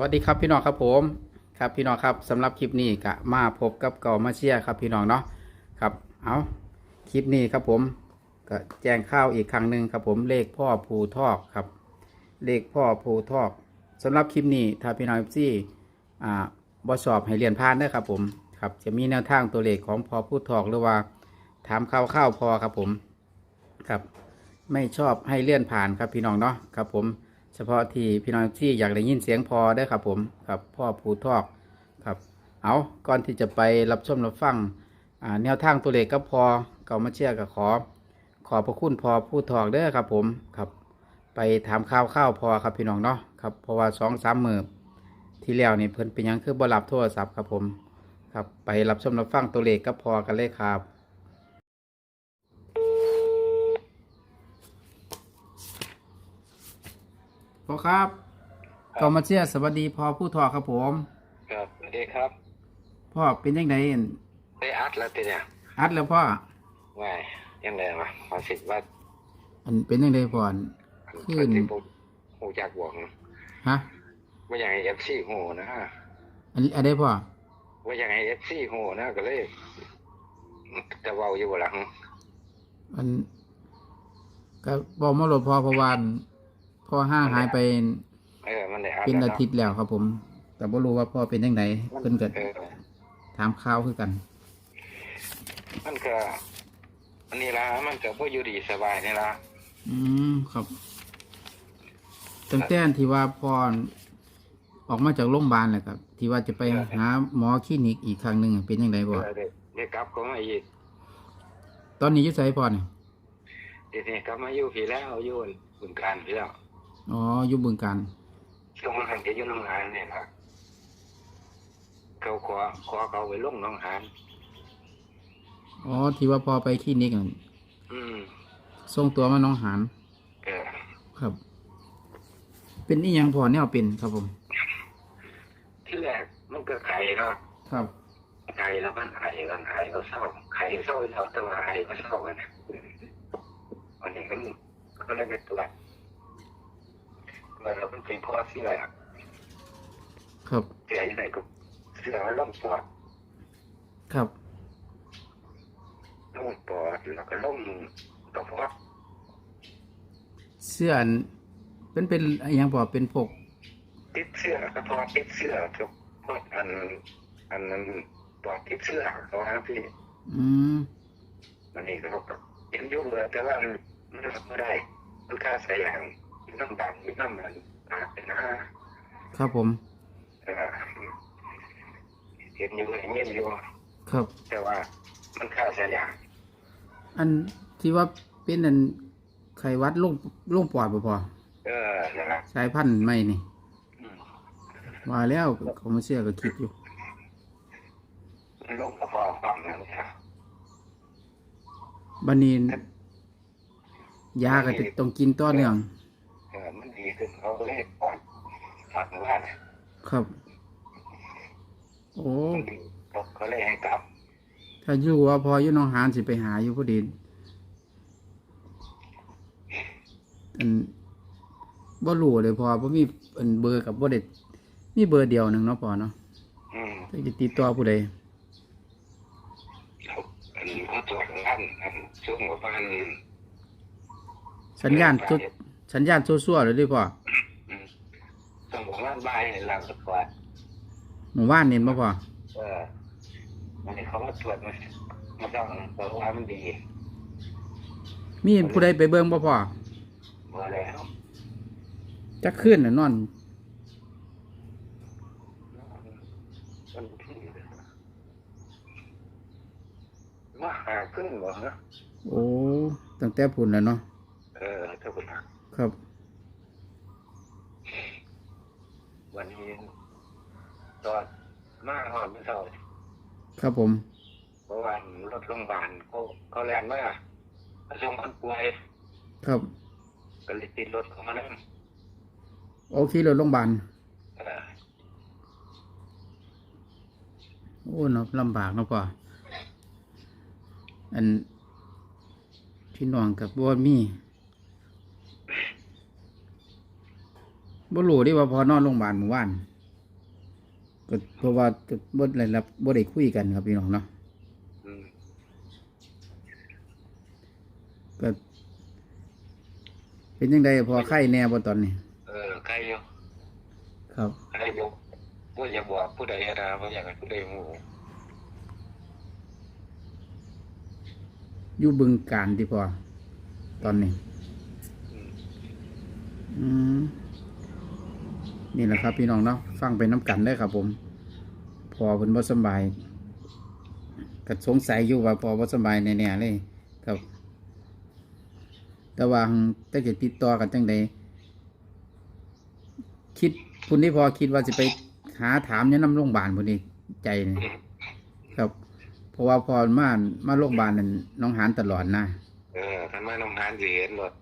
วัสดีครับพี่น้องครับผมครับพี่น้องครับสำหรับคลิปนี้ก็มาพบกับเก่ามาเชียครับพี่น้องเนาะครับเอาคลิปนี้ครับผมก็แจ้งข้าวอีกครั้งหนึ่งครับผมเลขพ่อภูทอกครับ เลขพ่อภูทอกสำหรับคลิปนี้ถ้าพี่น้องซี่อ่าบอสอบให้เรียนผ่านเด้ครับผมครับจะมีแนวทางตัวเลขของพ่อภูทอกหรือว่าถามข้าวข้าวๆพอครับผมครับ ไม่ชอบให้เลื่อนผ่านครับพี่น้องเนาะครับผม เฉพาะที่พี่น้องที่อยากได้ยินเสียงพอได้ครับผมครับพ่อภูทอกครับเอาก่อนที่จะไปรับชมรับฟังแนวทางตัวเลขก็พอเก่ามาเชื่อกับขอ ขอพระคุณพอผู้ทอกเด้อครับผมครับ ไปถามข่าวข้าวพอครับพี่น้องเนาะครับเพราะว่าสองสามมือที่แล้วนี่เพิ่นเป็นยังคือบ่รับโทรศัพท์ครับผม ครับไปรับชมรับฟังตัวเลขก็พอกันเลยครับ พ่อครับกอมาเชียร์สวัสดีพ่อผู้ทอครับผม ครับสวัสดีครับ พ่อเป็นยังไงอั่นได้อัดแล้วทีเนี่ยอัดแล้วพ่อว่ายังไงวะขอสิทธิ์ว่าอันเป็นยังไงพ่ออันขึ้นที่ผมหูจากบวกนะฮะว่าอย่างไอเอฟซีหูนะอันอันได้พ่อว่าอย่างไอเอฟซีหูนะก็เลยจะเว้าอยู่หลังอันก็บอกมาหลบพ่อเพราะวาอัน พ่อห้างหายไปเออมันได้อัดเป็นแล้วอาเนาะทิตย์แล้วครับ ผม แต่บ่รู้ว่าพ่อเป็นยังไงเพิ่นก็เออถามข่าวคือกัน มันก็อันนี้ละมันก็บ่อยู่ดีสบายนี่ละอืมครับตั้งแต่ที่ว่าพ่อออกมาจากโรงพยาบาลแหละครับ ที่ว่าจะไปหาหมอคลินิกอีกครั้งหนึ่งเป็นยังไงเอบ่อได้ได้กลับก็มาอีกตอนนี้อยุ่ไสพ่อเนี่ยเดี๋ยวนี้กลับมาอยู่พี่แล้วอยู่บึงการพี่แล้ว อ๋ออยู่บึงการช่วงนั้นจะอยู่หน้องหานเนี่ยครับเขาขอขอเขาไปลงหน้องหานอ๋อที่ว่าพอไปคลินิกนั่นอืมส่งตัวมาน้องหานเออครับ เป็นอีหยังพอแนวเป็นครับผม ที่แรกมันก็ไข่เนาะครับ ไข่แล้วมันไข่กันไข่ก็เศร้าไข่เศร้าแล้วแต่ว่าไข่ก็เศร้ากันนะวันนี้มันก็เลยไปตรวจ แล้วมันเป็นเพราะเสื้อครับเสื้อยังไงก็เสื้อมันล่มปอดครับล่มปอดแล้วก็ล่มกระเพาะเสื้ออันเป็นเป็นอีหยังพอเป็นพวกติดเสื้อกระเพาะติดเสื้อทุกพวกอันอันนั้นปอดติดเสื้อเขาฮะพี่อืมมันนี่ก็เห็นอยุ่งเลยแต่ว่ามันมันทำไม่ได้มันค่าใส่อย่าง น้ำดำมีน้ำมันตาเป็นหน้าครับผมเออเห็นอยู่เห็นเงี้ยอยู่ครับ แต่ว่ามันค่าใส่อย่างอันที่ว่าเป็นอันไขหวัดลงลงปอดบ่พอเออนั่นแหละสายพันธุ์ใหม่นี่อืมว่าแล้วเขามาเชื่อก็คิดอยู่มันลงกระเพาะฟังนั่นครับบัดนี้ยาก็จะต้องกินต่อเนื่องเออมันดี ขึ้นเขาก็เลยปอดฝันว่าน่ะครับ โอ้มันดีเขาเขาเลยให้กลับ ถ้าอยู่ว่าพออยู่หน้องหานสิไปหาอยู่พอดีอันบ่รู้เลยพอบ่มีอันเบอร์กับบ่ได้มีเบอร์เดียวหนึงเนาะพอเนาะอืมถ้าจะติดต่อผู้ใดเขาอันเขาตรวจงานอันช่วงประมาณสัญญาณจุดสัญญาณซั่วๆเลยเด้อพ่ออืม ช่วงประมาณบ่ายนี่เราก็ตรวจหมู่บ้านนี่บ่พ่อเออมันนี่เขามาตรวจมันมันต้องเพราะว่ามันดีมีผู้ใดไปเบิ่งบ่พ่อเมื่อแล้วจักคืนน่ะนอน มันที่มาหาขึ้นบ่ฮะโอ้ตั้งแต่พุ่นแล้วเนาะเออถ้าคุณหาครับ วันนี้ตอนมาหอดไม่เท่าครับผมเพราะว่ารถโรงพยาบาลเขาเขาแลนมาประชงคนป่วยครับก็เลยติดรถเขามานั่งโอเครถโรงพยาบาลเออโอ้เนาะลำบากเนาะพ่ออันพี่น้องกับบ่มี บ่รู้เดิว่าพอนอนโรงพยาบาลเมื่อวานก็เพราะว่าก็บ่ได้รับบ่ได้คุยกันครับพี่น้องเนาะอืมก็เป็นยังไงพอไข้แน่บ่ตอนนี้ เออใครอยู่ครับ ใครอยู่บ่อยากบอกผู้ใดนะบ่อยากให้ผู้ใดรู้อยู่บึงการที่พอตอนนี้ อืมอืม นี่แหละครับพี่น้องเนาะฟังไปน้ำกันได้ครับผม พอเพิ่นบ่สบายก็สงสัยอยู่ว่าพอบ่สบายแน่ๆเลยครับ แต่ว่าหั่งแต่ติดต่อกันจังใดคิดคุณที่พอคิดว่าสิไปหาถามอยันนำโรงพยาบาลพุ่นนี่ใจนี่ครับ เพราะว่าพอมามาโรงพยาบาลนั่นน้องหานตลอดนะเออท่านมาน้องหานสิเห็นหมด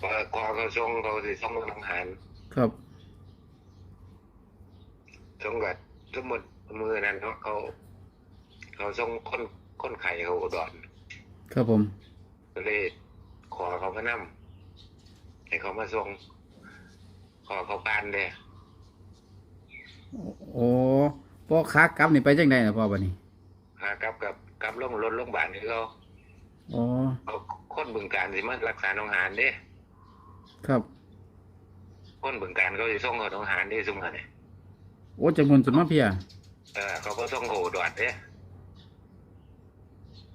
พอคอเขาส่งเขาสิส่งน้องหาน ครับส่งกับสมมุติมือนั้นเขาเขาเขาส่งคนคนไข้เขาอุดรครับผมก็เลยขอเขามานํให้เขามาส่งขอเขาปานเด้โอ้พอขากลับนี่ไปจังไดนะพ่อบัดนี้หากลับกับกลับลงรถโรงพยาบาลที่เขาอ๋อเอาคนบึงการสิมารักษาน้องหานเด้ครับ คนบึงการเขาสิส่งเขาน้องหานเด้ซุ่มอนี่โอ้จังมวนสมาเพียเออเขาก็ส่งเขาอุดรเด้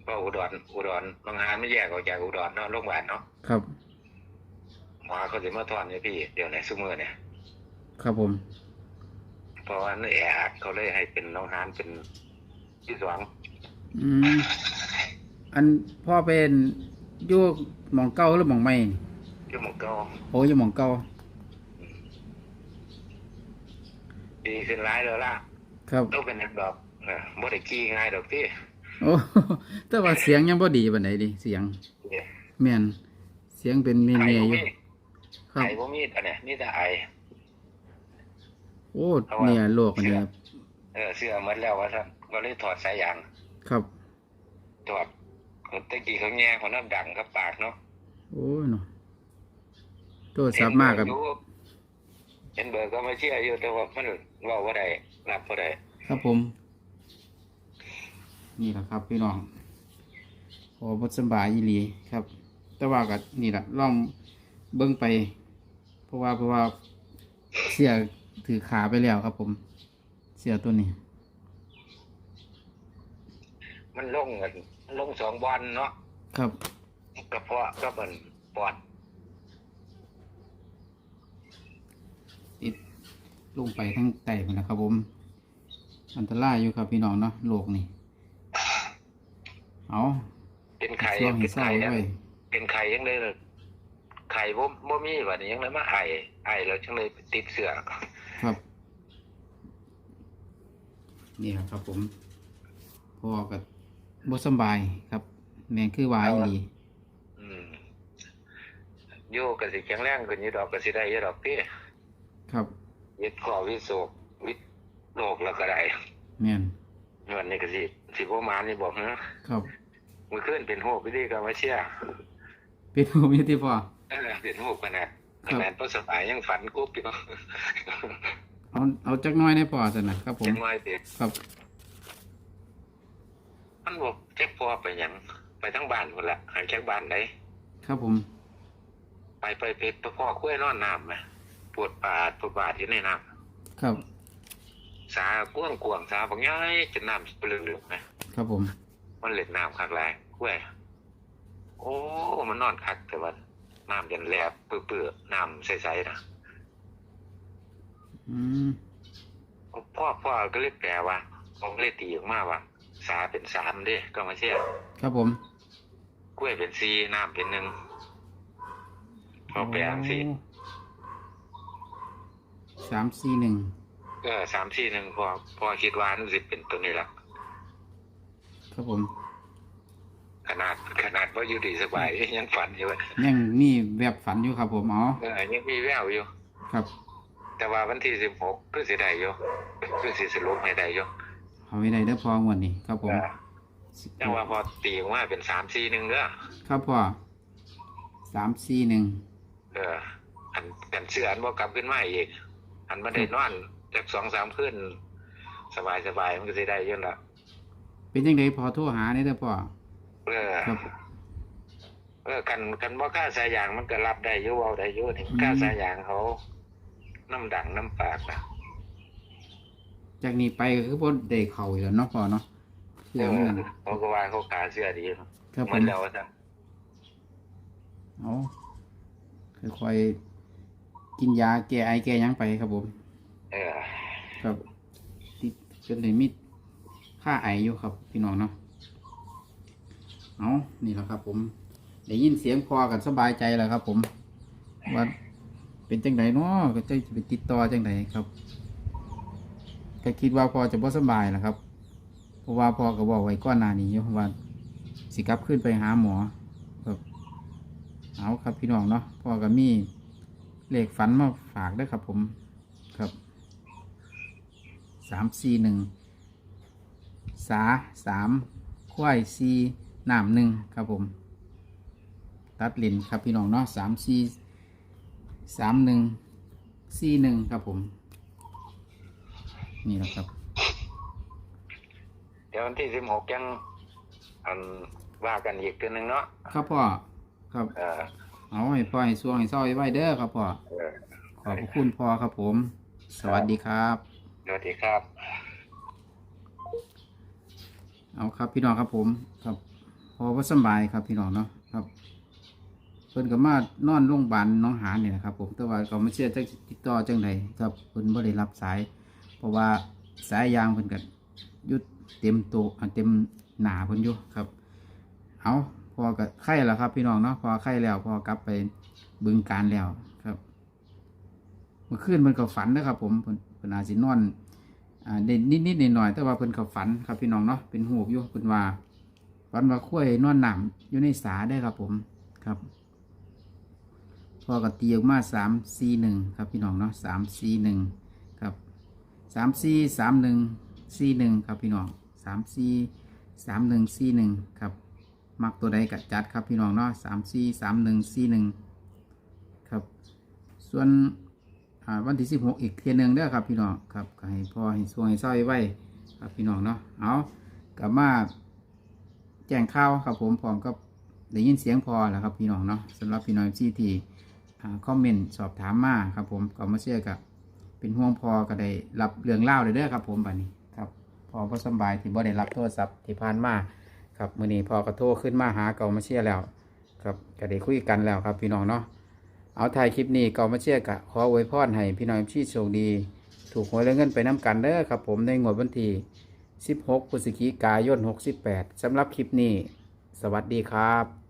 เพราะอุดรอุดรน้องหานไม่แยกออกจากอุดรเนาะโรงพยาบาลเนาะครับหมอเขาสิมาถอนเนี่ยพี่เดี๋ยวในซุมือเนี่ยครับผม เพราะว่าในแออัดเขาเลยให้เป็นน้องหานเป็นที่สองอืมอันพ่อเป็นอยู่หมองเก่าหรือหมองใหม่นี่ที่หมองเก้าโอ้อยู่หมองเก่า ดีขึ้นร้ายแล้วล่ะครับต้องเป็นนักดอกเออบ่ได้ขี้ง่ายดอกพี่โอ้แต่ว่าเสียงยังบ่ดีปานใดดิเสียงเนี่ยแม่นเสียงเป็นเมียไอๆอบ่ยู่มีครับไอบ่มีแต่เนี่ยนี่แต่ไอโอ้เนี่ยโรคอันนี้เออเสื้อหมดแล้วว่าท่านก็เลยถอดสายยางครับถอดตะกี้เขาแง่เขาน้ำดังกับปากเนาะโอ้ยเนาะโทรศัพท์มากกับเห็นเบอร์อยู่ เห็นเบอร์ก็ไม่เชื่ออยู่แต่ว่ามันเว่าว่าได้รับว่าได้ครับผม นี่แหละครับพี่น้องพอบทสำบายอีหลีครับ แต่ว่าก็นี่แหละลองเบิ้งไป เพราะว่าเพราะว่าเสียถือขาไปแล้วครับ ผม เสียตัวนี้ มันลงกันลงสองบอลเนาะครับกระเพาะก็เป็นปอดติด ลงไปทั้งไตมันนะครับผม อันตรายอยู่ครับพี่น้องเนาะโรคนี่ เอาเป็นไข่ช่วงให้เป็นเศร้าไข่ยังไว้เป็นไข่ยังเลยไข่บ่บ่มีแบบนี้ยังเลยมาไอไอแล้วจังเลยติดเสือครับ นี่แหละครับผมพ่อกับบสำบายครับ แม่งคือวายอีหลีอืมโยกสิแข็งแรงขึ้นอยู่ดอกก็สิได้อยู่ดอกพี่ครับ ยึดข้อวิโศกวิโลกแล้วก็ได้แม่นเงินนี่ก็สิสิบ่มานี่บอกนะครับมือขึ้นเป็นโหกพี่ดีก็มาเชื่อเป็นผู้มีที่พ่อเออเป็นโหกขนาดครัขบนาดบ่สบายยังฝันกุ๊บอยู่เอาเอาจักหน้อยได้พ่อสินะครับผมจังไว้ติครับมันบอกแจ็คพอไปหยังไปทั้งบ้านหมดละหายจากบ้านไหนครับผม ไปไปเพชรพ่อคุ้ยนอนน้ำไหม ปวดปาดปวดบาดอยู่ในน้ครับำสากว้างกวางสาบางย้ายจะน้ำเปลือกๆไหมครับผม มันเล็ดน้ำคักแรงคุ้ยโอ้มันนอนคักแต่ว่าน้ำยันแหลบเปื้อๆน้ำใสๆนะอืมพ่อพ่อก็เลยแปลว่าผมเลยตีออกมาว่าสาเป็นสามเด้ก็มาเชื่อครับผม กล้วยเป็นสี่น้ำเป็นหนึ่งพอแปลงสี่โอ้ สามสี่หนึ่งก็สามสี่หนึ่งพอพอคิดว่านั่นสิเป็นตัวนี้ละครับผม ขนาดขนาดว่าอยู่ดีสบายยังฝันอยู่อะยังมีแบบฝันอยู่ครับผมอ๋อเออยังมีแววอยู่ ครับ แต่ว่าวันที่สิบหกก็สิได้อยู่ก็สิสรุปให้ได้อยู่เอาไว้ได้เด้อพองวันนี้ครับผมเออจังว่าพอตีออกมาเป็นสามสี่หนึ่งเด้อครับพ่อสามสี่หนึ่งเอออันกันเสืออันว่ากลับขึ้นมาอีก อันมาได้นอนจากสองสามขึ้น สบายสบายๆมันก็จะได้เยอะละเป็นยังไงพอโทรหาเนี่ยเด้อพ่อเออครับเออกันกันว่าค่าสายยางมันก็รับได้อยุ่เอาได้อยุ่นี่ค่าสายยางเขาน้ำดังน้ำปากนะจากนี้ไปก็คือพ่นเด็กเขาอีกแล้วเนาะพ่อเนาะเอเชื่ออมันนั่นเขาก็ว่าเขาขาเสื้อดีครับผมันมแล้วซะเอาค่อยๆ กินยาแก้ไอแก้หยังไปครับผม เออครับติดจนได้มีค่าไออยู่ครับ พี่น้องเนาะเอานี่แหละครับ ผมได้ยินเสียงพอกันสบายใจแล้วครับ ผมว่าเป็นจังไดเนาะก็จะไปติดต่อจังไดครับก็คิดว่าพอจะบ่สบายแหละครับ เพราะว่าพอก็บอกไว้ก้อนหน้านี้อยู่ว่าสิกลับขึ้นไปหาหมอครับเอาครับพี่น้องเนาะพ่อก็มี เลขฝันมาฝากด้วยครับผมครับสามสี่หนึ่งสาสามควายสี่น้ำหนึ่งครับผม ตัดเลนครับพี่น้องเนาะสามสี่สามหนึ่งสี่หนึ่งครับผม นี่แหละครับ เดี๋ยววันที่สิบหกยังอันว่ากันอีกตัวหนึ่งเนาะครับพ่อครับเออ เอาให้พ่อให้ช่วงให้เศร้าให้ไว้เด้อครับพ่อ เออขอบพระคุณพ่อครับผม สวัสดีครับ สวัสดีครับ เอาครับพี่น้องครับผมครับพอว่าสำบายครับพี่น้องเนาะครับเพิ่นก็มานอนโรงพยาบาลหน้องหานนี่นะครับ ผมแต่ว่าก็ไม่เชื่อจะติดต่อจังใดครับเพิ่นบ่ได้รับสาย เพราะว่าสายยางเพิ่นก็หยุดเต็มโตะอ่าเต็มหนาเพิ่นอยู่ครับ เอา พอก็ไข้แล้วครับ พี่น้องเนาะพอไข้แล้ว พอกลับไปบึงการแล้วครับเมื่อคืนเพิ่นก็ฝันนะครับ ผมเพิ่นเพิ่นอาจสินอนอ่าเด่นนิดๆหน่อยๆแต่ว่าเพิ่นก็ฝันครับพี่น้องเนาะเป็นหูบอยู่เพิ่นว่าฝันว่าคุ้ยนอนหนำอยู่ในสาได้ครับ ผมครับพอก็ตีออกมาสามสี่หนึ่งครับพี่น้องเนาะสามสี่หนึ่งครับสามสี่สามหนึ่งสี่หนึ่งครับพี่น้องสามสี่สามหนึ่งสี่หนึ่งครับ มักตัวใดกัดจัดครับพี่น้องเนาะสามสี่สามหนึ่งสี่หนึ่งครับ ส่วนวันที่สิบหกอีกเทียนหนึ่งเด้อครับพี่น้องครับให้พอให้ช่วงให้เศร้าให้ไว้ครับพี่น้องเนาะเอากลับมาแจ้งข่าวครับผมพร้อมกับได้ยินเสียงพอแล้วครับพี่น้องเนาะสำหรับพี่น้องที่ที่คอมเมนต์สอบถามมาครับผมก็มาเชื่อกับเป็นห่วงพอก็ได้รับเรื่องเล่าเลยเด้อครับผมบัดนี้ครับพอก็สบายที่บ่ได้รับโทรศัพท์ที่ผ่านมา ครับมื่อนี้พอกระโทขึ้นมาหาเก่ามาเชื่อแล้วครับก็ได้คุยกันแล้วครับพี่น้องเนาะเอาถ่ายคลิปนี้เกามาเชื่อกะขออวยพรให้พี่น้องชี้โชคดี ถูกหวยและเงินไปน้ำกันเด้อครับ ผมในงวดวันที่ 16พฤศจิกายน 68สำหรับคลิปนี้ สวัสดีครับ